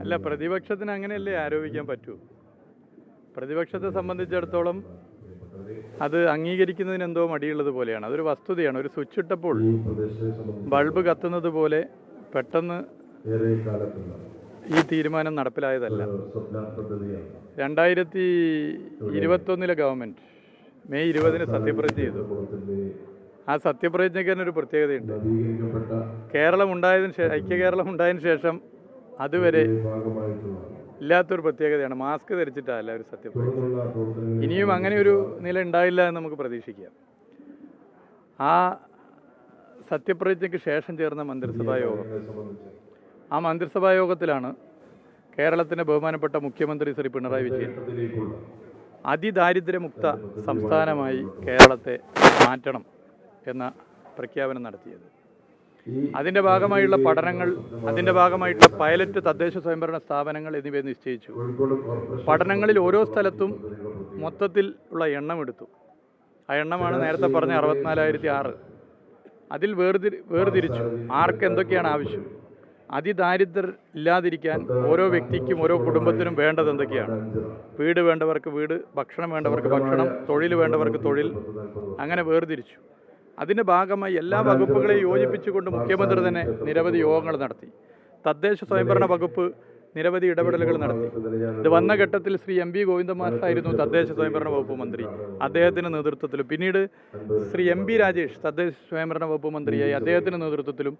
അല്ല പ്രതിപക്ഷത്തിന് അങ്ങനെയല്ലേ ആരോപിക്കാൻ പറ്റൂ? പ്രതിപക്ഷത്തെ സംബന്ധിച്ചിടത്തോളം അത് അംഗീകരിക്കുന്നതിന് എന്തോ മടിയുള്ളത് പോലെയാണ്. അതൊരു വസ്തുതയാണ്. ഒരു സ്വിച്ച് ഇട്ടപ്പോൾ ബൾബ് കത്തുന്നത് പോലെ പെട്ടെന്ന് ഈ തീരുമാനം നടപ്പിലായതല്ല. രണ്ടായിരത്തി ഇരുപത്തൊന്നിലെ ഗവൺമെന്റ് മെയ് ഇരുപതിന് സത്യപ്രതിജ്ഞ ചെയ്തു. ആ സത്യപ്രതിജ്ഞയ്ക്ക് തന്നെ ഒരു പ്രത്യേകതയുണ്ട്. കേരളം ഉണ്ടായതിനു ശേഷം ഐക്യ കേരളം ഉണ്ടായതിനു ശേഷം അതുവരെ ഇല്ലാത്തൊരു പ്രത്യേകതയാണ്. മാസ്ക് ധരിച്ചിട്ടല്ല ഒരു സത്യപ്രതിജ്ഞ ഇനിയും അങ്ങനെ ഒരു നില ഉണ്ടായില്ല എന്ന് നമുക്ക് പ്രതീക്ഷിക്കാം. ആ സത്യപ്രതിജ്ഞയ്ക്ക് ശേഷം ചേർന്ന മന്ത്രിസഭാ യോഗം. ആ മന്ത്രിസഭാ യോഗത്തിലാണ് കേരളത്തിന്റെ ബഹുമാനപ്പെട്ട മുഖ്യമന്ത്രി ശ്രീ പിണറായി വിജയൻ അതിദാരിദ്ര്യമുക്ത സംസ്ഥാനമായി കേരളത്തെ മാറ്റണം എന്ന പ്രഖ്യാപനം നടത്തിയത്. ഈ അതിന്റെ ഭാഗമായുള്ള പഠനങ്ങൾ അതിന്റെ ഭാഗമായിട്ടുള്ള പൈലറ്റ് തദ്ദേശ സ്വയംഭരണ സ്ഥാപനങ്ങൾ എന്നിവ നിശ്ചയിച്ചു. പഠനങ്ങളിൽ ഓരോ സ്ഥലത്തും മൊത്തത്തിൽ ഉള്ള എണ്ണം എടുത്തു. ആ എണ്ണമാണ് നേരത്തെ പറഞ്ഞ അറുപത്തിനാലായിരത്തി ആറ് അതിൽ വേർതിരി വേർതിരിച്ചു. ആർക്ക് എന്തൊക്കെയാണ് ആവശ്യം? അതിദാരിദ്ര്യർ ഇല്ലാതിരിക്കാൻ ഓരോ വ്യക്തിക്കും ഓരോ കുടുംബത്തിനും വേണ്ടത് എന്തൊക്കെയാണ്? വീട് വേണ്ടവർക്ക് വീട് ഭക്ഷണം വേണ്ടവർക്ക് ഭക്ഷണം തൊഴിൽ വേണ്ടവർക്ക് തൊഴിൽ. അങ്ങനെ വേർതിരിച്ചു. അതിന്റെ ഭാഗമായി എല്ലാ വകുപ്പുകളെയും യോജിപ്പിച്ചുകൊണ്ട് മുഖ്യമന്ത്രി തന്നെ നിരവധി യോഗങ്ങൾ നടത്തി. തദ്ദേശ സ്വയംഭരണ വകുപ്പ് നിരവധി ഇടപെടലുകൾ നടത്തി. ഇത് വന്ന ഘട്ടത്തിൽ ശ്രീ എം പി ഗോവിന്ദമാസായിരുന്നു തദ്ദേശ സ്വയംഭരണ വകുപ്പ് മന്ത്രി. അദ്ദേഹത്തിന്റെ നേതൃത്വത്തിലും. പിന്നീട് ശ്രീ എം പി രാജേഷ് തദ്ദേശ സ്വയംഭരണ വകുപ്പ് മന്ത്രിയായി അദ്ദേഹത്തിന്റെ നേതൃത്വത്തിലും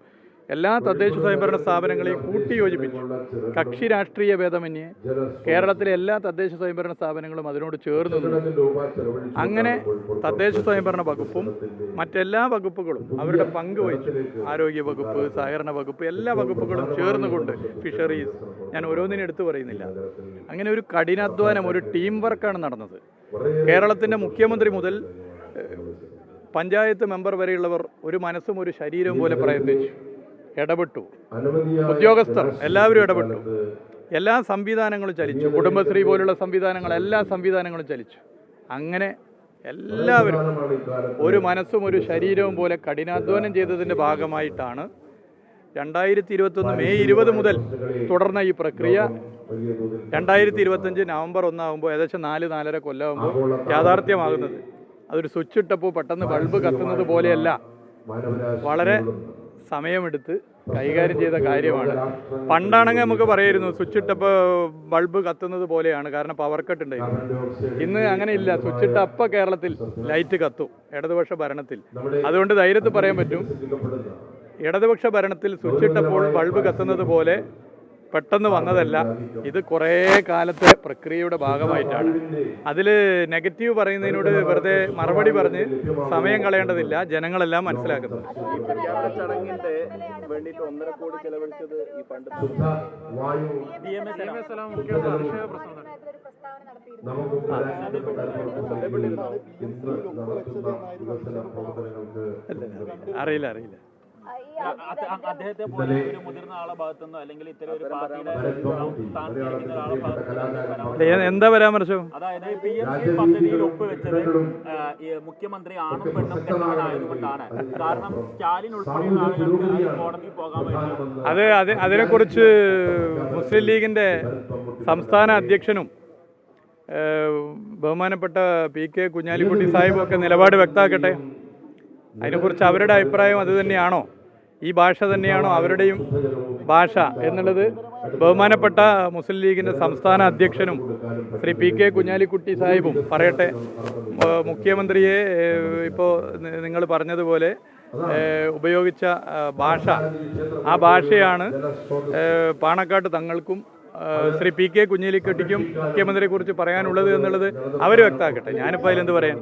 എല്ലാ തദ്ദേശ സ്വയംഭരണ സ്ഥാപനങ്ങളെയും കൂട്ടിയോജിപ്പിച്ച് കക്ഷി രാഷ്ട്രീയ ഭേദമന്യേ കേരളത്തിലെ എല്ലാ തദ്ദേശ സ്വയംഭരണ സ്ഥാപനങ്ങളും അതിനോട് ചേർന്ന് അങ്ങനെ തദ്ദേശ സ്വയംഭരണ വകുപ്പും മറ്റെല്ലാ വകുപ്പുകളും അവരുടെ പങ്ക് വഹിച്ച്. ആരോഗ്യ വകുപ്പ് സഹകരണ വകുപ്പ് എല്ലാ വകുപ്പുകളും ചേർന്നുകൊണ്ട് ഫിഷറീസ് ഞാൻ ഓരോന്നിനും എടുത്തു പറയുന്നില്ല. അങ്ങനെ ഒരു കഠിനാധ്വാനം ഒരു ടീം വർക്കാണ് നടന്നത്. കേരളത്തിന്റെ മുഖ്യമന്ത്രി മുതൽ പഞ്ചായത്ത് മെമ്പർ വരെയുള്ളവർ ഒരു മനസ്സും ഒരു ശരീരവും പോലെ പ്രയത്നിച്ചു ഇടപെട്ടു. ഉദ്യോഗസ്ഥർ എല്ലാവരും ഇടപെട്ടു. എല്ലാ സംവിധാനങ്ങളും ചലിച്ചു. കുടുംബശ്രീ പോലുള്ള സംവിധാനങ്ങൾ എല്ലാ സംവിധാനങ്ങളും ചലിച്ചു. അങ്ങനെ എല്ലാവരും ഒരു മനസ്സും ഒരു ശരീരവും പോലെ കഠിനാധ്വാനം ചെയ്തതിന്റെ ഭാഗമായിട്ടാണ് രണ്ടായിരത്തി ഇരുപത്തൊന്ന് മെയ് ഇരുപത് മുതൽ തുടർന്ന ഈ പ്രക്രിയ. രണ്ടായിരത്തി ഇരുപത്തഞ്ച് നവംബർ ഒന്നാകുമ്പോൾ ഏകദേശം നാല് നാലര കൊല്ലമാകുമ്പോൾ യാഥാർത്ഥ്യമാകുന്നത്. അതൊരു സ്വിച്ച് ഇട്ടപ്പോൾ പെട്ടെന്ന് ബൾബ് കത്തുന്നത് പോലെയല്ല. വളരെ സമയമെടുത്ത് കൈകാര്യം ചെയ്ത കാര്യമാണ്. പണ്ടാണെങ്കിൽ നമുക്ക് പറയായിരുന്നു സ്വിച്ച് ഇട്ടപ്പോൾ ബൾബ് കത്തുന്നത് പോലെയാണ് കാരണം പവർ കട്ട് ഉണ്ടായിരുന്നു. ഇന്ന് അങ്ങനെയില്ല സ്വിച്ച് ഇട്ട അപ്പം കേരളത്തിൽ ലൈറ്റ് കത്തും ഇടതുപക്ഷ ഭരണത്തിൽ. അതുകൊണ്ട് ധൈര്യത്തിൽ പറയാൻ പറ്റും ഇടതുപക്ഷ ഭരണത്തിൽ സ്വിച്ച് ഇട്ടപ്പോൾ ബൾബ് കത്തുന്നത് പോലെ പെട്ടെന്ന് വന്നതല്ല. ഇത് കുറേ കാലത്തെ പ്രക്രിയയുടെ ഭാഗമായിട്ടാണ്. അതിൽ നെഗറ്റീവ് പറയുന്നതിനോട് വെറുതെ മറുപടി പറഞ്ഞ് സമയം കളയേണ്ടതില്ല. ജനങ്ങളെല്ലാം മനസ്സിലാക്കുന്നത് അറിയില്ല അറിയില്ല. അദ്ദേഹത്തെ പോലെ ഒരു മുതിർന്ന ആളെ ഭാഗത്തുനിന്നോ അല്ലെങ്കിൽ ഇത്തരം ഒരു പാർട്ടിയുടെ സ്ഥാനത്തിരിക്കുന്ന ഒരാളെ ഭാഗത്തുനിന്നോ എന്താ പരാമർശം? അതായത് പി എം സി പദ്ധതിയിൽ ഒപ്പുവെച്ചത് മുഖ്യമന്ത്രി ആണും പെണ്ണും കെട്ടുന്നതായതുകൊണ്ടാണ് കാരണം സ്റ്റാലിൻ ഉൾപ്പെടെയുള്ള ആളുകൾക്ക് കോടതിയിൽ പോകാൻ അത് അത് അതിനെക്കുറിച്ച് മുസ്ലിം ലീഗിന്റെ സംസ്ഥാന അധ്യക്ഷനും ബഹുമാനപ്പെട്ട പി കെ കുഞ്ഞാലിക്കുട്ടി സാഹിബും ഒക്കെ നിലപാട് വ്യക്തമാക്കട്ടെ? അതിനെക്കുറിച്ച് അവരുടെ അഭിപ്രായം അത് തന്നെയാണോ? ഈ ഭാഷ തന്നെയാണോ അവരുടെയും ഭാഷ എന്നുള്ളത് ബഹുമാനപ്പെട്ട മുസ്ലിം ലീഗിന്റെ സംസ്ഥാന അധ്യക്ഷനും ശ്രീ പി കെ കുഞ്ഞാലിക്കുട്ടി സാഹിബും പറയട്ടെ. മുഖ്യമന്ത്രിയെ ഇപ്പോൾ നിങ്ങൾ പറഞ്ഞതുപോലെ ഉപയോഗിച്ച ഭാഷ. ആ ഭാഷയാണ് പാണക്കാട്ട് തങ്ങൾക്കും ശ്രീ പി കെ കുഞ്ഞാലിക്കുട്ടിക്കും മുഖ്യമന്ത്രിയെക്കുറിച്ച് പറയാനുള്ളത് എന്നുള്ളത് അവർ വ്യക്തമാക്കട്ടെ. ഞാനിപ്പോൾ അതിലെന്ത് പറയാൻ?